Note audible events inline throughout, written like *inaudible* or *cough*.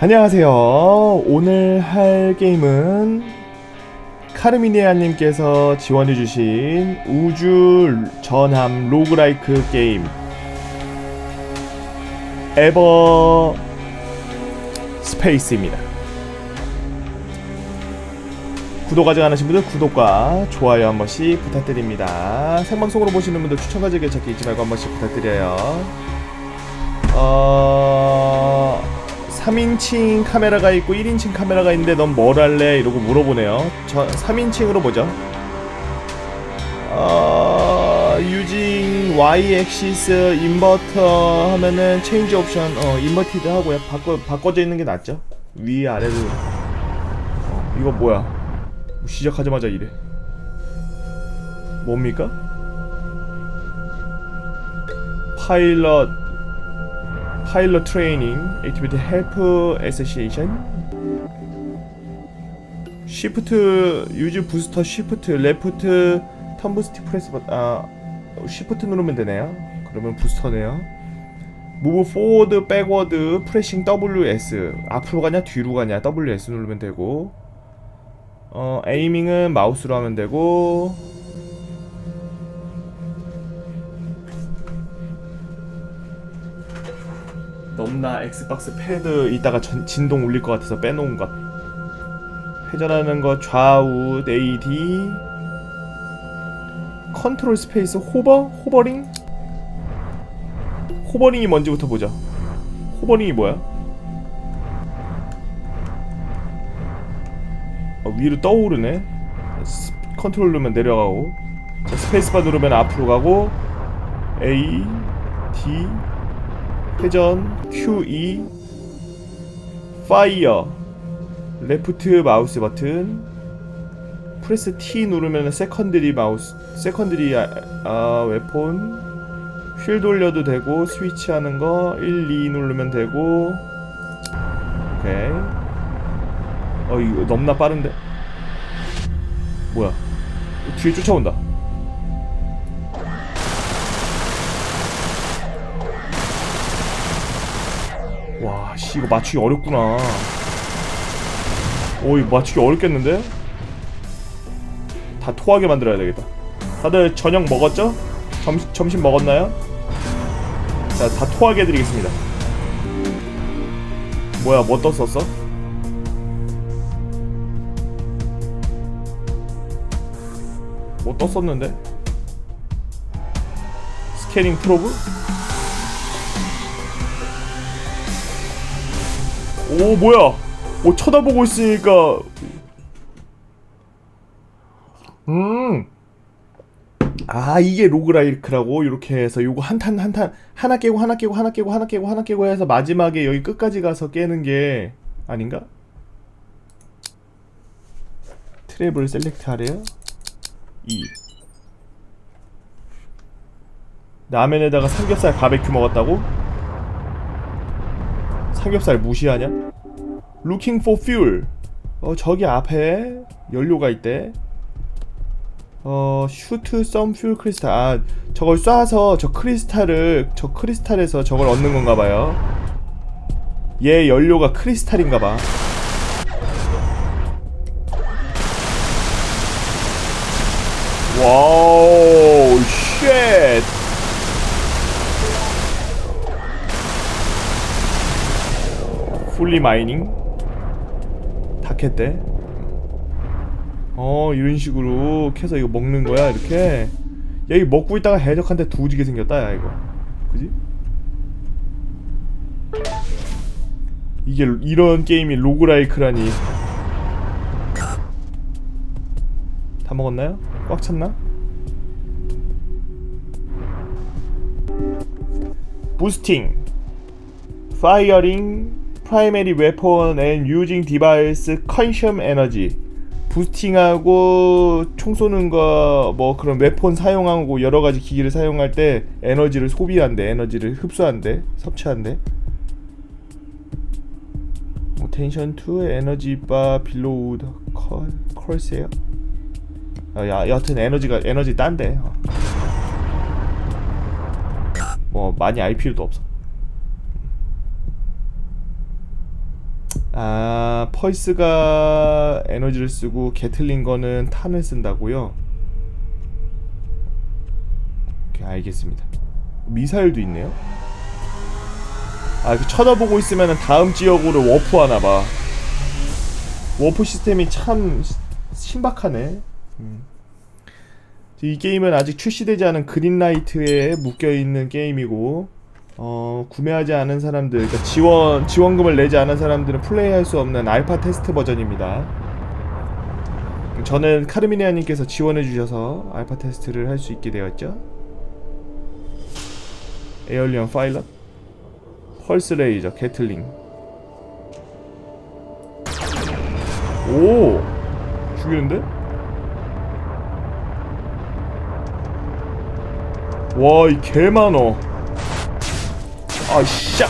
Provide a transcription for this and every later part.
안녕하세요. 오늘 할 게임은 카르미니아님께서 지원해주신 우주 전함 로그라이크 게임 에버 스페이스입니다. 구독 아직 안 하신 분들 구독과 좋아요 한 번씩 부탁드립니다. 생방송으로 보시는 분들 추천과 즐겨 찾기 잊지 말고 한 번씩 부탁드려요. 어... 3인칭 카메라가 있고 1인칭 카메라가 있는데 넌 뭘 할래? 이러고 물어보네요. 저 3인칭으로 보죠. 어... 유징 Y 액시스 인버터 하면은 체인지 옵션 어 인버티드 하고요. 바꿔 바꿔져 있는 게 낫죠. 위 아래로. 어, 이거 뭐야? 시작하자마자 이래. 뭡니까? 파일럿 파일럿 트레이닝 액티비티 헬프 애소시에이션 시프트 유즈 부스터 시프트 레프트 텀브 스틱 프레스 버- 아 시프트 누르면 되네요. 그러면 부스터네요. 무브 포워드 백워드 프레싱 WS 앞으로 가냐 뒤로 가냐 WS 누르면 되고. 어 에이밍은 마우스로 하면 되고 넘나 엑스박스 패드 이따가 전, 진동 울릴 것 같아서 빼놓은 것 회전하는 거 좌우 AD 컨트롤 스페이스 호버? 호버링? 호버링이 뭔지부터 보자 호버링이 뭐야? 어, 위로 떠오르네 스- 컨트롤 누르면 내려가고 자, 스페이스바 누르면 앞으로 가고 A D 회전 QE 파이어 레프트 마우스 버튼. 프레스 T 누르면 세컨드리 마우스 세컨드리 아, 아, 웨폰 휠 돌려도 되고 스위치 하는 거 1, 2 누르면 되고. 오케이 어 이거 넘나 빠른데? 뭐야? 뒤에 쫓아온다 와, 씨, 이거 맞추기 어렵구나. 오, 이거 맞추기 어렵겠는데? 다 토하게 만들어야 되겠다. 다들 저녁 먹었죠? 점, 점심 먹었나요? 자, 다 토하게 해드리겠습니다. 뭐야, 뭐 떴었어? 뭐 떴었는데? 스캐닝 프로브? 오 뭐야? 오 쳐다보고 있으니까. 음 아 이게 로그라이크라고? 이렇게 해서 요거 한 탄 한 탄 하나 깨고 하나 깨고 하나 깨고 하나 깨고 하나 깨고 해서 마지막에 여기 끝까지 가서 깨는 게 아닌가? 트랩을 셀렉트 하래요? 2 라면에다가 삼겹살 바베큐 먹었다고? 삼겹살 무시하냐? Looking for fuel. 어 저기 앞에 연료가 있대. 어 shoot some fuel crystal. 아 저걸 쏴서 저 크리스탈을 저 크리스탈에서 저걸 얻는 건가 봐요. 얘 연료가 크리스탈인가 봐. 와우 쉣. 풀리 마이닝? 다 캤대? 어 이런 식으로 캐서 이거 먹는 거야 이렇게? 야 이거 먹고 있다가 해적한테 두지게 생겼다 야 이거. 그지? 이게 이런 게임이 로그라이크라니. 다 먹었나요? 꽉 찼나? 부스팅 firing primary weapon and using device consume energy 부스팅하고 총 쏘는 거 뭐 그런 웨폰 사용하고 여러 가지 기기를 사용할 때 에너지를 소비한대. 에너지를 흡수한대. 섭취한대. attention to energy bar below the course예요? 어, 야, 여하튼 에너지가 에너지 딴데. 어. 뭐 많이 알 필요도 없어 아 펄스가 에너지를 쓰고 게틀린 거는 탄을 쓴다고요? 오케이 알겠습니다. 미사일도 있네요? 아 이렇게 쳐다보고 있으면 다음 지역으로 워프하나봐. 워프 시스템이 참 시- 신박하네. 음. 이 게임은 아직 출시되지 않은 그린라이트에 묶여있는 게임이고 어, 구매하지 않은 사람들, 그러니까 지원 지원금을 내지 않은 사람들은 플레이할 수 없는 알파 테스트 버전입니다. 저는 카르미니아님께서 지원해 주셔서 알파 테스트를 할 수 있게 되었죠. 에얼리언 파일럿, 펄스 레이저, 게틀링. 오, 죽이는데? 와, 이 개 많어. 아이씨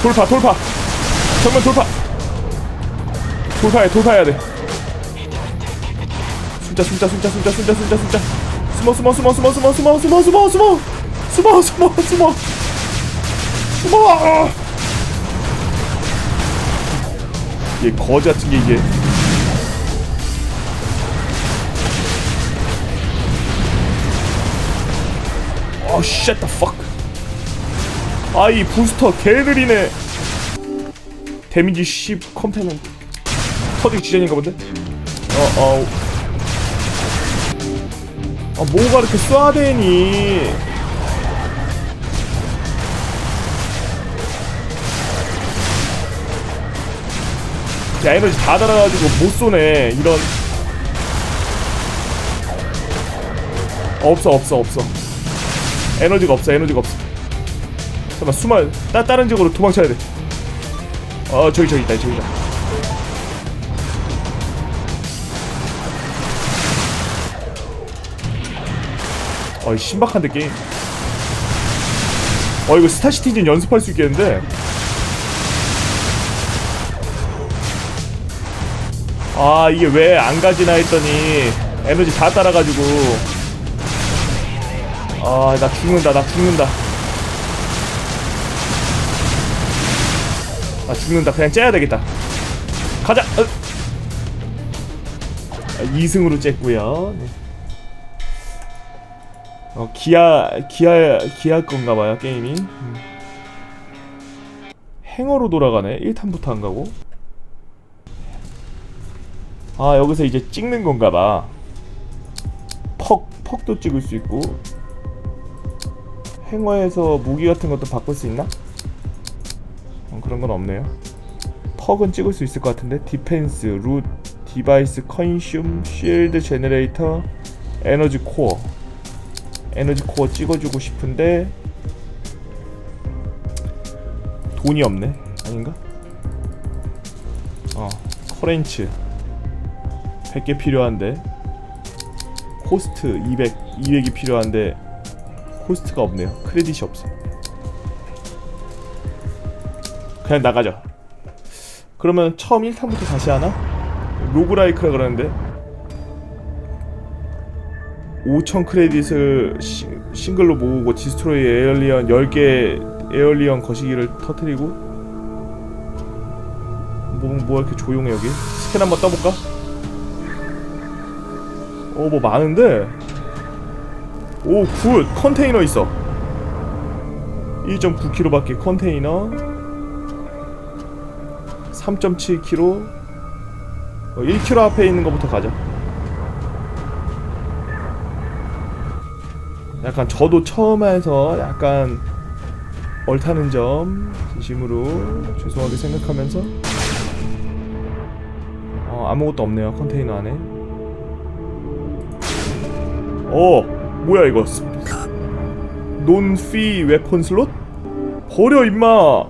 돌파 돌파. 정면 돌파. 돌파해 돌파해야 돼. 숨자 숨자 숨자 숨자 숨자 숨자 숨자. 숨어 숨어 숨어 숨어 숨어 숨어 숨어 숨어 숨어. 숨어 숨어 숨어. 숨어. 얘 거지 같은 게 이게. the fuck 아이 부스터 개느리네. 데미지 10 컴패는 터지기 직전인가 본데? 어어. 아 뭐가 이렇게 쏴대니? 야 에너지 다 달아가지고 못 쏘네 이런. 없어 없어 없어. 에너지가 없어 에너지가 없어 잠깐만 숨어. 따, 다른 지역으로 도망쳐야 돼어 저기 저기 있다 저기 있다. 어이 신박한데 게임 어 이거 스타시티즌 연습할 수 있겠는데? 아 이게 왜 안 가지나 했더니 에너지 다 따라가지고. 아 나 죽는다 나 죽는다 아 죽는다. 그냥 째야 되겠다. 가자. 어. 아, 2승으로 쨌고요. 네. 어 기아 기아 기아 건가봐요 게임이 음. 행어로 돌아가네. 1탄부터 안 가고. 아 여기서 이제 찍는 건가봐. 퍽 퍽도 찍을 수 있고. 행어에서 무기 같은 것도 바꿀 수 있나? 어, 그런 건 없네요. 퍽은 찍을 수 있을 것 같은데 디펜스, 룻, 디바이스, 컨슘, 쉴드 제너레이터, 에너지 코어. 에너지 코어 찍어주고 싶은데 돈이 없네. 아닌가? 어 커렌츠. 100개 필요한데. 코스트 200 200이 필요한데 코스트가 없네요. 크레딧이 없어 그냥 나가자. 그러면 처음 1탄부터 다시 하나? 로그라이크라 그러는데? 5천 크레딧을 시, 싱글로 모으고 디스트로이 에얼리언 10개 에얼리언 거시기를 터트리고? 뭐, 뭐 이렇게 조용해 여기? 스캔 한번 떠볼까? 어 뭐 많은데? 오굿! 컨테이너 있어. 1.9kg밖에 컨테이너 3.7kg 어, 1kg 앞에 있는 것부터 가자 약간 저도 처음 해서 약간 얼타는 점 진심으로 죄송하게 생각하면서. 어, 아무것도 없네요 컨테이너 안에. 어 뭐야 이거? 논피 웨폰 슬롯? 버려 임마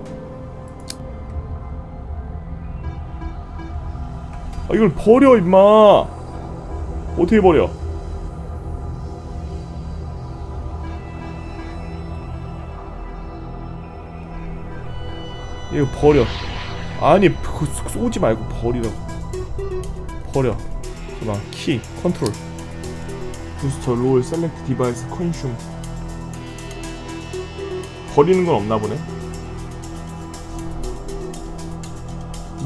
아 이걸 버려 임마. 어떻게 버려? 이거 버려. 아니 쏘지 말고 버리라고. 버려. 잠깐 키 컨트롤. 부스터 롤 셀렉트 디바이스 컨슘. 버리는 건 없나 보네.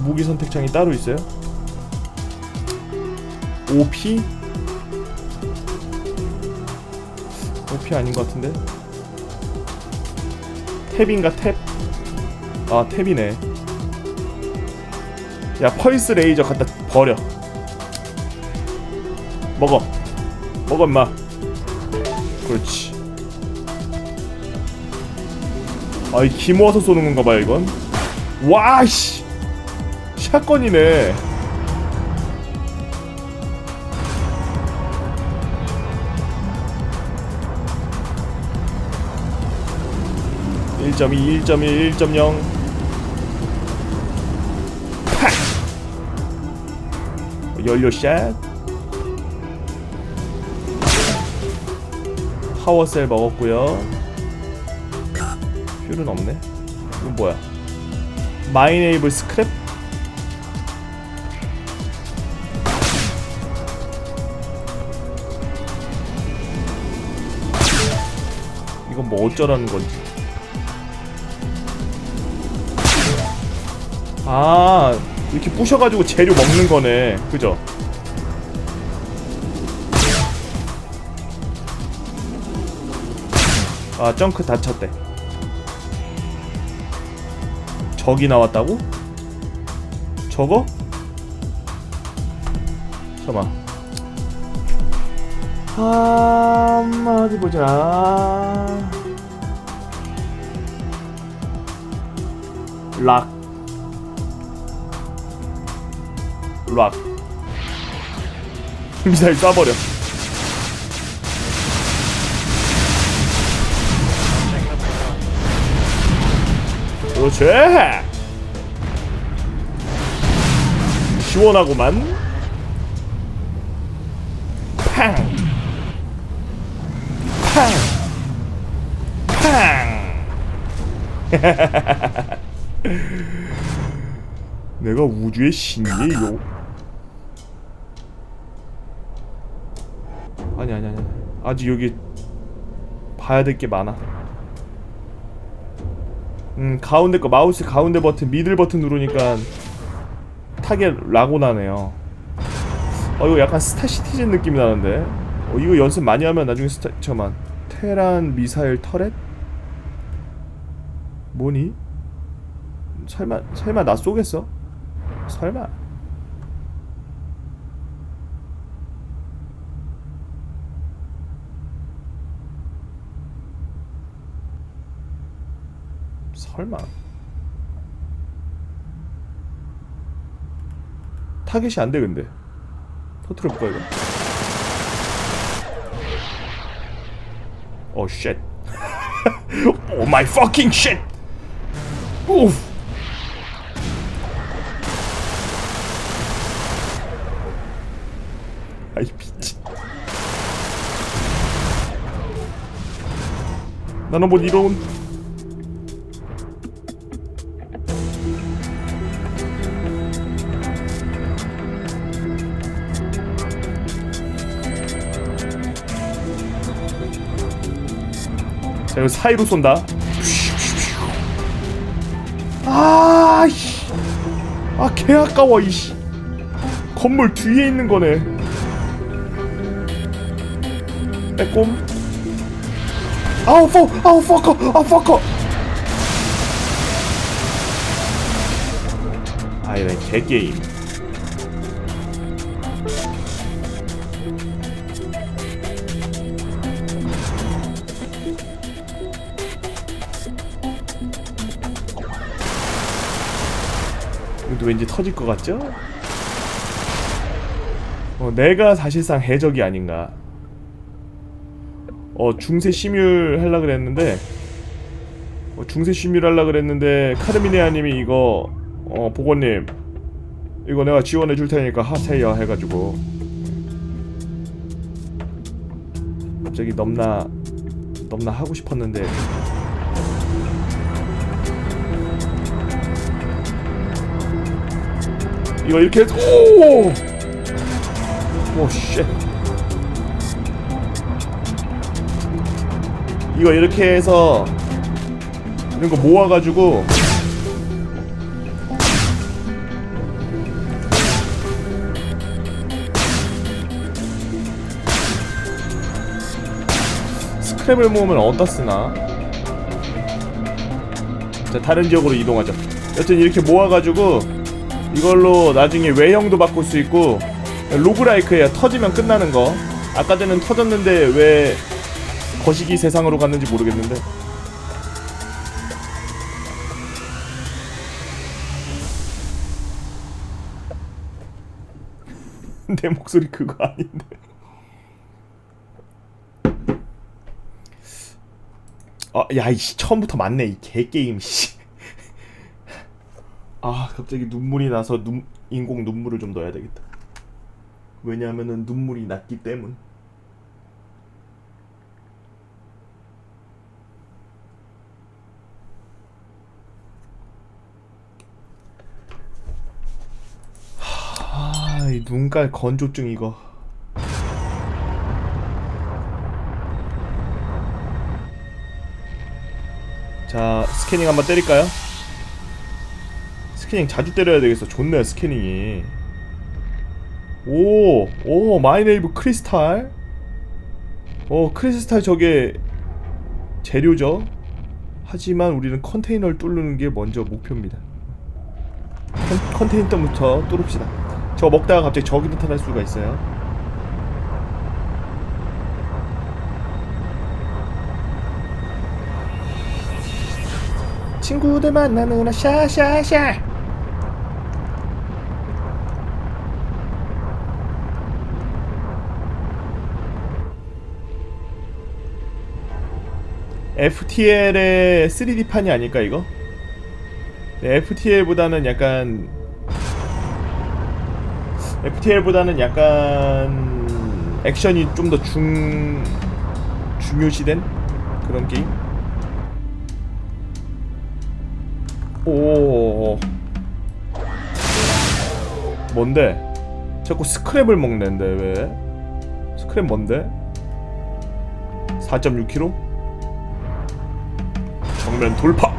무기 선택창이 따로 있어요? OP? OP 아닌 것 같은데? 탭인가 탭? 아 탭이네. 야 펄스 레이저 갖다 버려. 먹어. 먹어 임마. 그렇지. 아이 기 모아서 쏘는 건가 봐요 이건. 와씨. 샷건이네 (1.2) (1.1) (1.0) 연료샷. 파워셀 먹었고요. 퓨는 없네. 이건 뭐야? 마이네이블 스크랩? 이건 뭐 어쩌라는 건지 아 이렇게 부셔가지고 재료 먹는 거네 그죠? 아 점크 다쳤대 적이 나왔다고? 저거? 잠깐만 아 어디 보자 락 락. 미사일 쏴버려. 그렇지. 시원하구만. 팡. 팡. 팡. 내가 우주의 신이에요. 아니 아니 아니 아직 여기 봐야 될 게 많아. 음 가운데 거 마우스 가운데 버튼 미들 버튼 누르니까 타겟 라고 나네요. 어 이거 약간 스타 시티즌 느낌이 나는데. 어 이거 연습 많이 하면 나중에 스타 잠만 테란 미사일 터렛 뭐니? 설마 설마 나 쏘겠어? 설마 설마 타겟이 안 돼 근데 터트려 볼까 이거 *laughs* 오 쉣. 오 마이 퍼킹 쉣. 우프. 아이 미친. 나는 뭐 이런 자 이거 사이로 쏜다. 아이씨. 아 개 아까워 이씨. 건물 뒤에 있는 거네. 빼꼼. 아우 포 아우 퍼커 아우 퍼커. 아 이런 개게임 왠지 터질 것 같죠? 어, 내가 사실상 해적이 아닌가. 어 중세 심율 하려 그랬는데 어, 중세 심율 하려 그랬는데 카르미네아님이 이거 어 보건님 이거 내가 지원해 줄 테니까 하세요 해가지고. 갑자기 넘나 넘나 하고 싶었는데 이거 이렇게 해서 오! 오 쉣. 이거 이렇게 해서 이런 거 모아 가지고 스크랩을 모으면 어디다 쓰나? 자, 다른 지역으로 이동하죠. 여튼 이렇게 모아 가지고 이걸로 나중에 외형도 바꿀 수 있고 로그라이크야 터지면 끝나는 거. 아까 전엔 터졌는데 왜 거시기 세상으로 갔는지 모르겠는데. *laughs* 내 목소리 그거 아닌데. 아, 야, 이씨, 처음부터 맞네, 이 개게임, 씨. 아, 갑자기 눈물이 나서 눈, 인공 눈물을 좀 넣어야 되겠다. 왜냐하면은 눈물이 났기 때문. 아, 이 눈깔 건조증 이거. 자, 스캐닝 한번 때릴까요? 스캐닝 자주 때려야 되겠어. 좋네요, 스캐닝이. 오, 오, 마이네이브 크리스탈. 어, 크리스탈 저게 재료죠. 하지만 우리는 컨테이너를 뚫는 게 먼저 목표입니다. 컨, 컨테이너부터 뚫읍시다. 저거 먹다가 갑자기 적이 나타날 수가 있어요. 친구들 만나느라 샤샤샤 FTL의 3D판이 아닐까 이거? 네, FTL보다는 약간 FTL보다는 약간 액션이 좀 더 중 중요시된 그런 게임? 오 뭔데? 자꾸 스크랩을 먹는데 왜? 스크랩 뭔데? 4.6kg? 정면 돌파!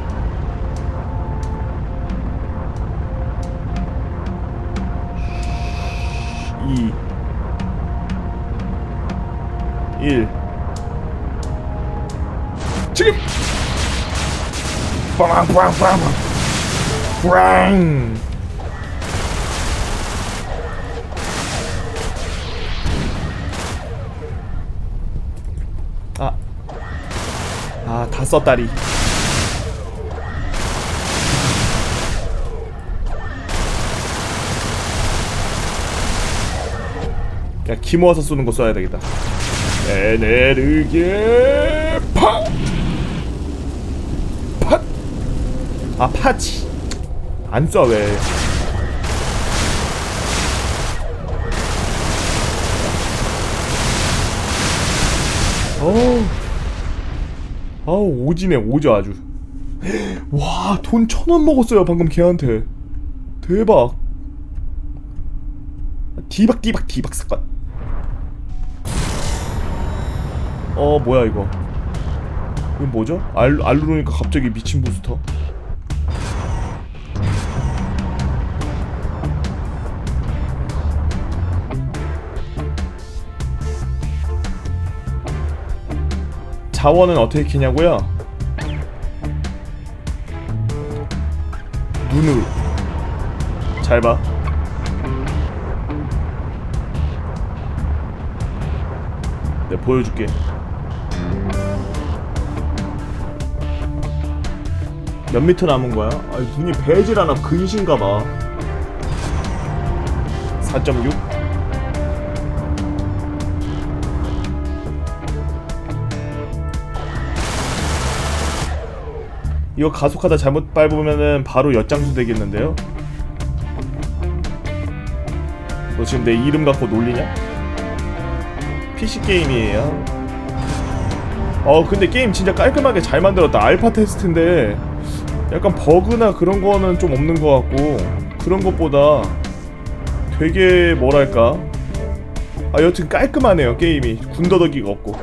이일 지금! 빵빵빵 빵 빵! 아, 아, 다 썼다리. 야, 기 모아서 쏘는 거 써야 되겠다. 에네르게 파! 팟! 아, 파치. 안 쏴, 왜. 어우. 아우, 오지네, 오져 아주. *gasps* 와, 돈 천 원 먹었어요, 방금 걔한테. 대박. 디박, 디박, 디박 사건. 어, 뭐야, 이거. 이건 뭐죠? 알, 알루로니까 갑자기 미친 부스터. 자원은 어떻게 키냐고요? 눈으로 잘 봐. 내가 보여줄게. 몇 미터 남은 거야? 아니 눈이 배질 않아 근신가 봐. 4.6? 이거 가속하다 잘못 밟으면은 바로 엿장수 되겠는데요? 너 지금 내 이름 갖고 놀리냐? PC 게임이에요. 어 근데 게임 진짜 깔끔하게 잘 만들었다. 알파 테스트인데 약간 버그나 그런 거는 좀 없는 것 같고 그런 것보다 되게 뭐랄까? 아 여튼 깔끔하네요 게임이. 군더더기가 없고